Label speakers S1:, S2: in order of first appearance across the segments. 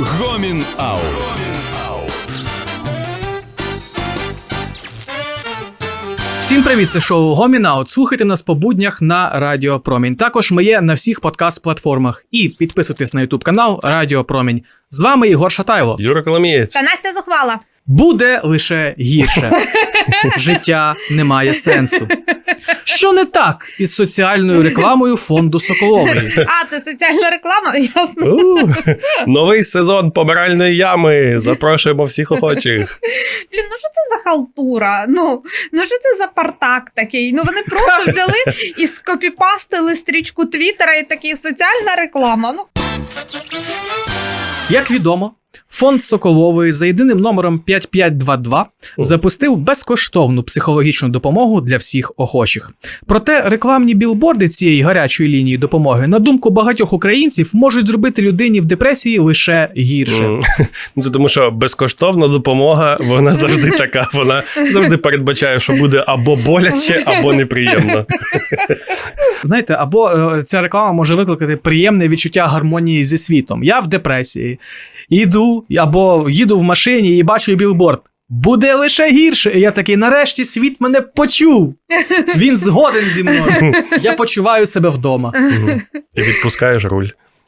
S1: Гомін Аут.
S2: Всім привіт, це шоу Гомінаут. Слухайте нас по буднях на Радіо Промінь. Також ми є на всіх подкаст-платформах. І підписуйтесь на Ютуб канал Радіо Промінь. З вами Ігор Шатайло.
S3: Юра Коломієць.
S4: Та Настя зухвала.
S2: Буде лише гірше. Життя не має сенсу. Що не так із соціальною рекламою фонду Соколової?
S4: А, це соціальна реклама, ясно.
S3: У, Новий сезон помиральної ями. Запрошуємо всіх охочих.
S4: Блін, ну що це за халтура? Ну, ну що це за партак такий? Ну вони просто взяли і скопіпастили стрічку Твіттера і такі соціальна реклама. Ну,
S2: Як відомо, фонд Соколової за єдиним номером 5522 запустив безкоштовну психологічну допомогу для всіх охочих. Проте рекламні білборди цієї гарячої лінії допомоги, на думку багатьох українців, можуть зробити людині в депресії лише гірше.
S3: Ну, Це тому, що безкоштовна допомога, вона завжди така. Вона завжди передбачає, що буде або боляче, або неприємно.
S2: Знаєте, або е, ця реклама може викликати приємне відчуття гармонії зі світом. Я в депресії. Іду або їду в машині і бачу білборд. Буде лише гірше. І я такий, нарешті світ мене почув. Він згоден зі мною. Я почуваю себе вдома.
S3: І відпускаєш руль.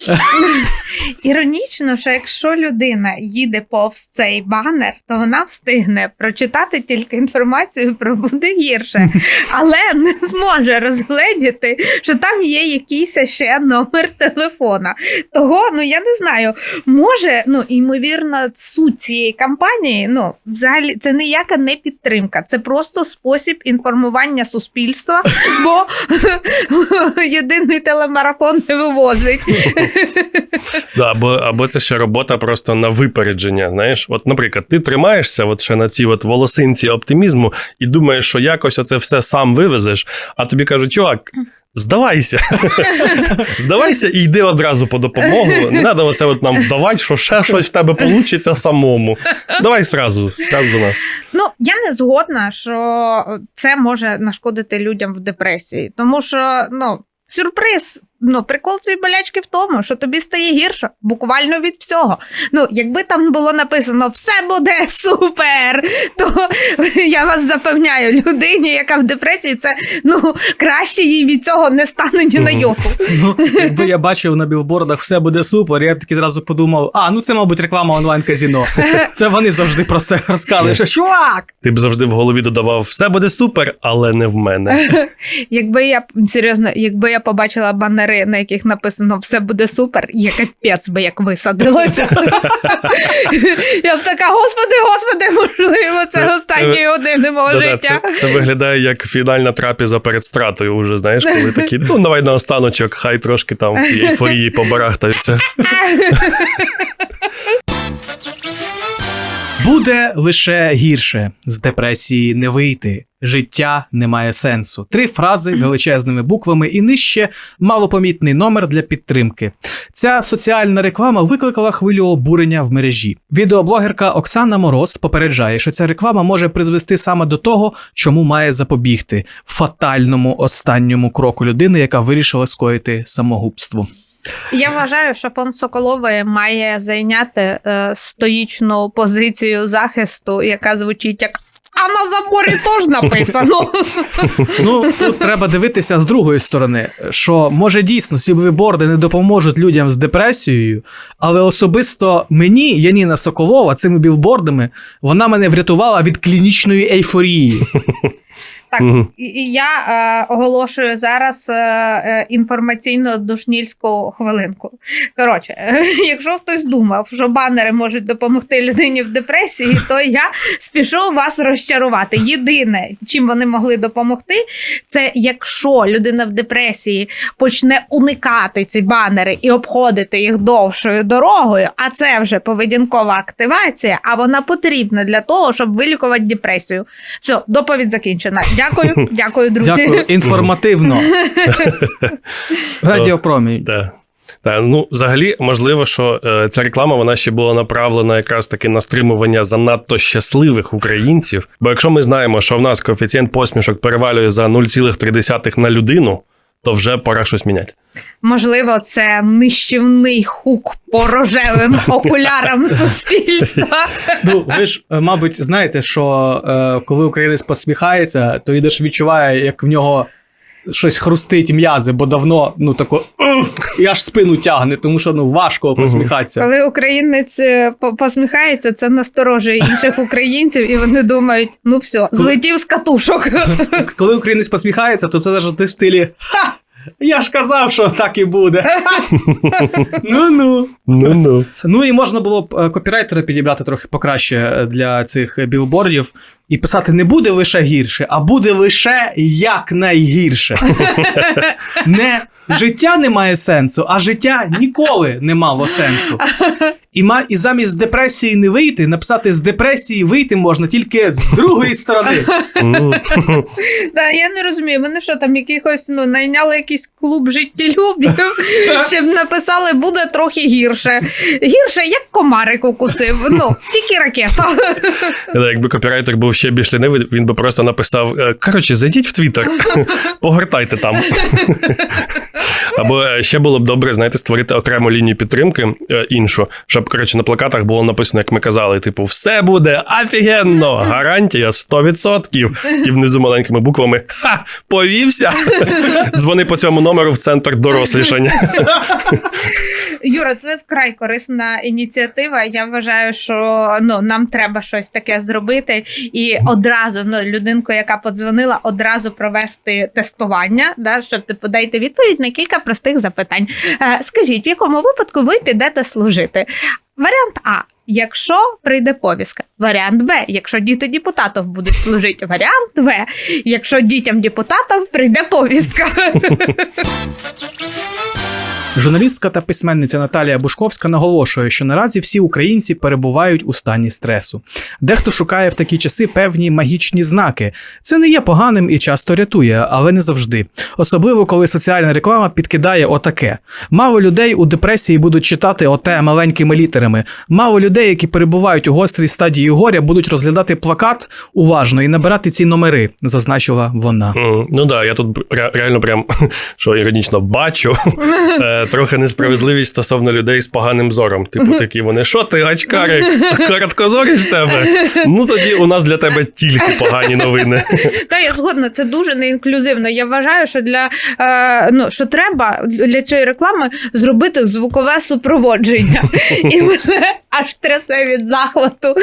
S4: іронічно, що якщо людина їде повз цей банер, то вона встигне прочитати тільки інформацію про буде гірше, але не зможе розгледіти, що там є якийсь ще номер телефона. Того, ну я не знаю, може, ну ймовірно, суть цієї кампанії, ну взагалі це ніяка не підтримка, це просто спосіб інформування суспільства, бо єдиний телемарафон не вивозить.
S3: Да, або, або це ще робота просто на випередження. Знаєш, от, наприклад, ти тримаєшся от ще на цій от волосинці оптимізму і думаєш, що якось оце все сам вивезеш, а тобі кажуть, чувак. Здавайся, здавайся і йди одразу по допомогу. Не треба оце от нам вдавати, що ще щось в тебе вийде самому. Давай сразу, сразу до нас.
S4: Ну, я не згодна, що це може нашкодити людям в депресії, тому що ну, сюрприз. Ну, прикол цієї болячки в тому, що тобі стає гірше, буквально від всього. Ну, якби там було написано все буде супер, то я вас запевняю, людині, яка в депресії, це ну краще їй від цього не стане ні на йоту.
S2: Ну, якби я бачив на білбордах все буде супер, я таки зразу подумав: а, ну це, мабуть, реклама онлайн-казіно. Це вони завжди про це розказали. Що чувак!
S3: Ти б завжди в голові додавав: все буде супер, але не в мене.
S4: Якби я серйозно, якби я побачила банери, на яких написано все буде супер, я капець би як висадилося. я б така, господи, господи, можливо, це, останні години мого життя.
S3: це, виглядає як фінальна трапіза перед стратою. Уже знаєш, коли такі, ну давай на останочок, хай трошки там в цій ейфорії побарахтаються.
S2: Буде лише гірше з депресії не вийти. Життя не має сенсу. Три фрази величезними буквами і нижче малопомітний номер для підтримки. Ця соціальна реклама викликала хвилю обурення в мережі. Відеоблогерка Оксана Мороз попереджає, що ця реклама може призвести саме до того, чому має запобігти фатальному останньому кроку людини, яка вирішила скоїти самогубство.
S4: Я вважаю, що фонд Соколової має зайняти е, стоїчну позицію захисту, яка звучить як. А на заборі теж написано.
S2: Ну тут треба дивитися з другої сторони, що може дійсно ці білборди не допоможуть людям з депресією, але особисто мені, Яніна Соколова, цими білбордами вона мене врятувала від клінічної ейфорії.
S4: Так,
S3: Мгм.
S4: і, і я е, оголошую зараз е, е, інформаційно душнільську хвилинку. Коротше, е, якщо хтось думав, що банери можуть допомогти людині в депресії, то я спішу вас розчарувати. Єдине, чим вони могли допомогти, це якщо людина в депресії почне уникати ці банери і обходити їх довшою дорогою, а це вже поведінкова активація, а вона потрібна для того, щоб вилікувати депресію. Все, доповідь закінчена. Дякую, дякую, друзі.
S2: Дякую, інформативно. Радіопромінь.
S3: Так. Та, ну, взагалі, можливо, що е, ця реклама вона ще була направлена якраз таки на стримування занадто щасливих українців. Бо якщо ми знаємо, що в нас коефіцієнт посмішок перевалює за 0,3 на людину, то вже пора щось міняти.
S4: Можливо, це нищівний хук по рожевим окулярам суспільства.
S2: Ну, ви ж, е, мабуть, знаєте, що е, коли українець посміхається, то ідеш відчуває, як в нього щось хрустить м'язи, бо давно ну тако і аж спину тягне, тому що ну важко посміхатися.
S4: Коли українець е, по- посміхається, це насторожує інших українців, і вони думають: ну все, злетів з катушок.
S2: Коли українець посміхається, то це завжди в стилі Ха! Я ж казав, що так і буде. Ну ну.
S3: Ну ну.
S2: Ну і можна було б е, копірайтера підібрати трохи покраще е, для цих білбордів і писати не буде лише гірше, а буде лише як найгірше. Не життя не має сенсу, а життя ніколи не мало сенсу. І, ма, і замість депресії не вийти, написати з депресії вийти можна тільки з другої сторони.
S4: Та я не розумію, вони що там якихось ну найняли якийсь клуб життєлюбів, щоб написали буде трохи гірше. Гірше, як комарик укусив. Ну, тільки ракета.
S3: Да, Якби копірайтер був ще більш лінивий, він би просто написав: е, коротше, зайдіть в Твіттер, погортайте там. Або е, ще було б добре, знаєте, створити окрему лінію підтримки е, іншу, щоб коротше на плакатах було написано, як ми казали, типу, все буде офігенно, гарантія 100%. І внизу маленькими буквами Ха! Повівся. Дзвони по цьому номеру в центр дорослішання.
S4: Юра, це вкрай корисна ініціатива. Я вважаю, що ну нам треба щось таке зробити, і одразу ну, людинку, яка подзвонила, одразу провести тестування, да, щоб типу дайте відповідь на кілька простих запитань. Е, скажіть, в якому випадку ви підете служити? Варіант А. Якщо прийде повістка, варіант Б, якщо діти депутатів будуть служити, варіант В, якщо дітям депутатів прийде повістка.
S2: Журналістка та письменниця Наталія Бушковська наголошує, що наразі всі українці перебувають у стані стресу. Дехто шукає в такі часи певні магічні знаки. Це не є поганим і часто рятує, але не завжди. Особливо коли соціальна реклама підкидає отаке. Мало людей у депресії будуть читати оте маленькими літерами. Мало людей, які перебувають у гострій стадії горя, будуть розглядати плакат уважно і набирати ці номери, зазначила вона.
S3: М, Ну да, я тут ре- реально прям що іронічно бачу е, трохи несправедливість стосовно людей з поганим зором. Типу, такі вони, що ти, очкарик, короткозорість в тебе? Ну тоді у нас для тебе тільки погані новини.
S4: Та я згодна, це дуже неінклюзивно. Я вважаю, що для е, ну що треба для цієї реклами зробити звукове супроводження. І мене аж трясе від захвату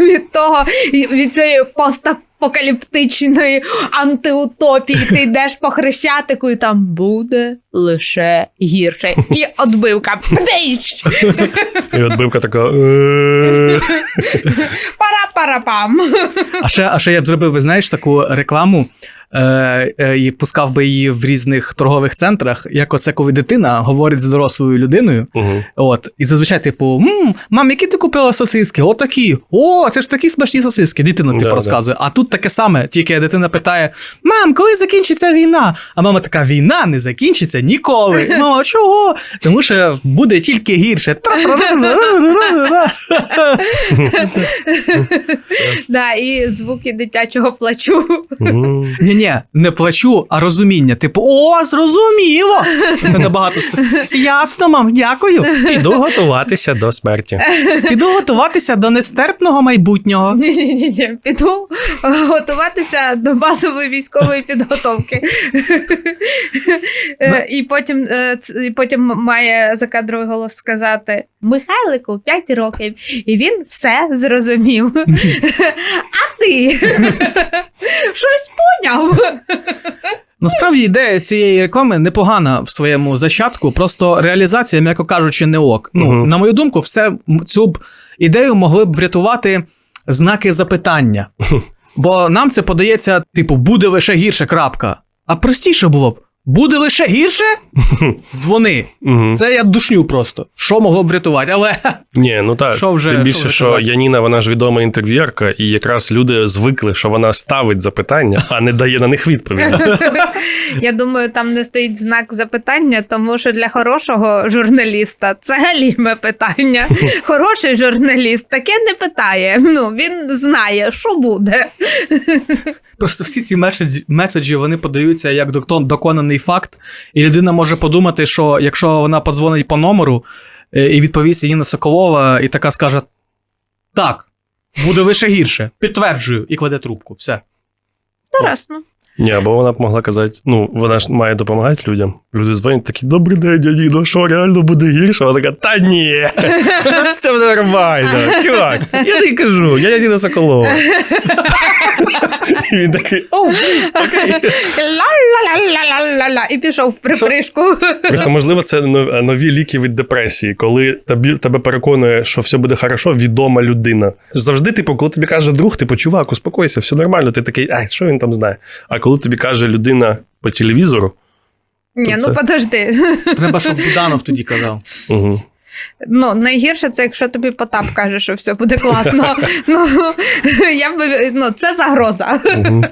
S4: від того, від цієї постапокаліптичної антиутопії. Ти йдеш по хрещатику, і там буде лише гірше. І отбивка.
S3: І отбивка така. «Е».
S4: Пара-парапам.
S2: А ще, а ще я б зробив, ви знаєш, таку рекламу. Е, е, і пускав би її в різних торгових центрах, як оце коли дитина говорить з дорослою людиною.
S3: Мгм.
S2: От, і зазвичай, типу, «М, мам, які ти купила сосиски? Отакі. О, це ж такі смачні сосиски. Дитина типу
S3: Да, да.
S2: розказує. А тут таке саме, тільки дитина питає: Мам, коли закінчиться війна? А мама така: війна не закінчиться ніколи. Мама, чого? Тому що буде тільки гірше.
S4: Да, і звуки дитячого плачу.
S2: Ні, ні, не плачу, а розуміння. Типу, о, зрозуміло. Це набагато. Ясно, мам, дякую.
S3: Іду готуватися до смерті.
S2: Піду готуватися до нестерпного майбутнього.
S4: Ні, ні, ні, ні. Піду готуватися до базової військової підготовки. Е, І потім, е, і потім має закадровий голос сказати: Михайлику 5 років, і він все зрозумів. А ти щось поняв?
S2: Насправді ідея цієї реклами непогана в своєму зачатку, просто реалізація, м'яко кажучи, не ок. Ну,
S3: угу.
S2: на мою думку, все цю б ідею могли б врятувати знаки запитання. Бо нам це подається, типу, буде лише гірше крапка. А простіше було б. Буде лише гірше? Дзвони.
S3: Угу.
S2: Це я душню просто. Що могло б врятувати? Але
S3: Ні, ну так.
S2: Що вже-
S3: Тим більше,
S2: вже
S3: що. Яніна, вона ж відома інтерв'єрка, і якраз люди звикли, що вона ставить запитання, а не дає на них відповідь.
S4: Я думаю, там не стоїть знак запитання, тому що для хорошого журналіста це галіме питання. Хороший журналіст таке не питає. Ну він знає, що буде.
S2: просто всі ці меседжі, меседжі вони подаються як доктон- доконаний факт, і людина може подумати, що якщо вона подзвонить по номеру е, і відповість Ніна Соколова, і така скаже: Так, буде лише гірше. Підтверджую, і кладе трубку. Все.
S4: Інтересно.
S3: Ні, або вона б могла казати, ну, вона ж має допомагати людям. Люди дзвонять такі, добрий день, Яніно, що реально буде гірше? Вона така, та ні, все буде нормально. Чувак, я тобі кажу, я Яніна Соколова. І він такий, оу.
S4: І пішов в припришку.
S3: Просто можливо, це нові ліки від депресії, коли тобі тебе переконує, що все буде хорошо, відома людина. Завжди, типу, коли тобі каже друг, типу, чувак, успокойся, все нормально. Ти такий, ай, що він там знає? А коли тобі каже людина по телевізору,
S4: Ні,
S3: Це-
S4: ну подожди.
S2: Треба, щоб Буданов тоді казав.
S3: угу.
S4: Ну, найгірше це якщо тобі Потап каже, що все буде класно. Ну, я б, ну, це загроза.
S3: Угу.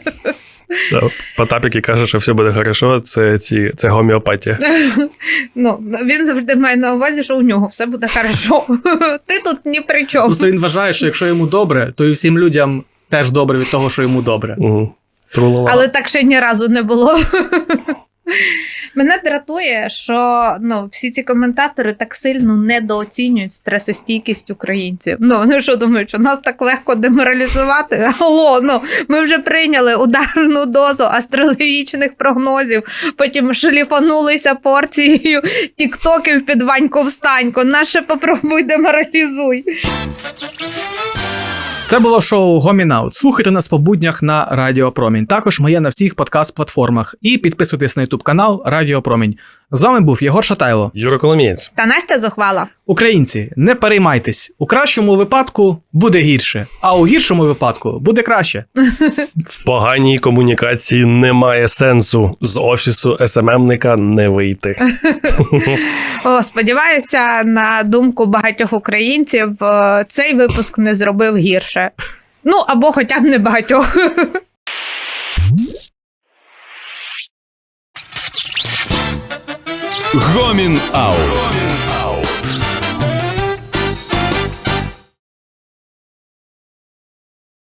S3: Да. Потап, який каже, що все буде хорошо, це, ці, це гомеопатія.
S4: Ну, він завжди має на увазі, що у нього все буде хорошо. Ти тут ні при чому.
S2: Просто він вважає, що якщо йому добре, то і всім людям теж добре від того, що йому добре.
S3: Угу. Трулала.
S4: Але так ще ні разу не було. Мене дратує, що ну, всі ці коментатори так сильно недооцінюють стресостійкість українців. Ну, вони що думають, що нас так легко деморалізувати? Алло, ну ми вже прийняли ударну дозу астрологічних прогнозів, потім шліфанулися порцією тіктоків під Ваньку встаньку. Наше попробуй деморалізуй.
S2: Це було шоу Гомінаут. Слухайте нас по буднях на Радіо Промінь. Також ми є на всіх подкаст-платформах. І підписуйтесь на Ютуб канал Радіо Промінь. З вами був Єгор Шатайло.
S3: Юра Коломієць.
S4: Та Настя зухвала.
S2: Українці, не переймайтесь. У кращому випадку буде гірше, а у гіршому випадку буде краще.
S3: В поганій комунікації немає сенсу. З офісу СММника не вийти.
S4: О, сподіваюся, на думку багатьох українців, е, цей випуск не зробив гірше. Ну або хоча б не багатьох.
S1: Гомін Аут.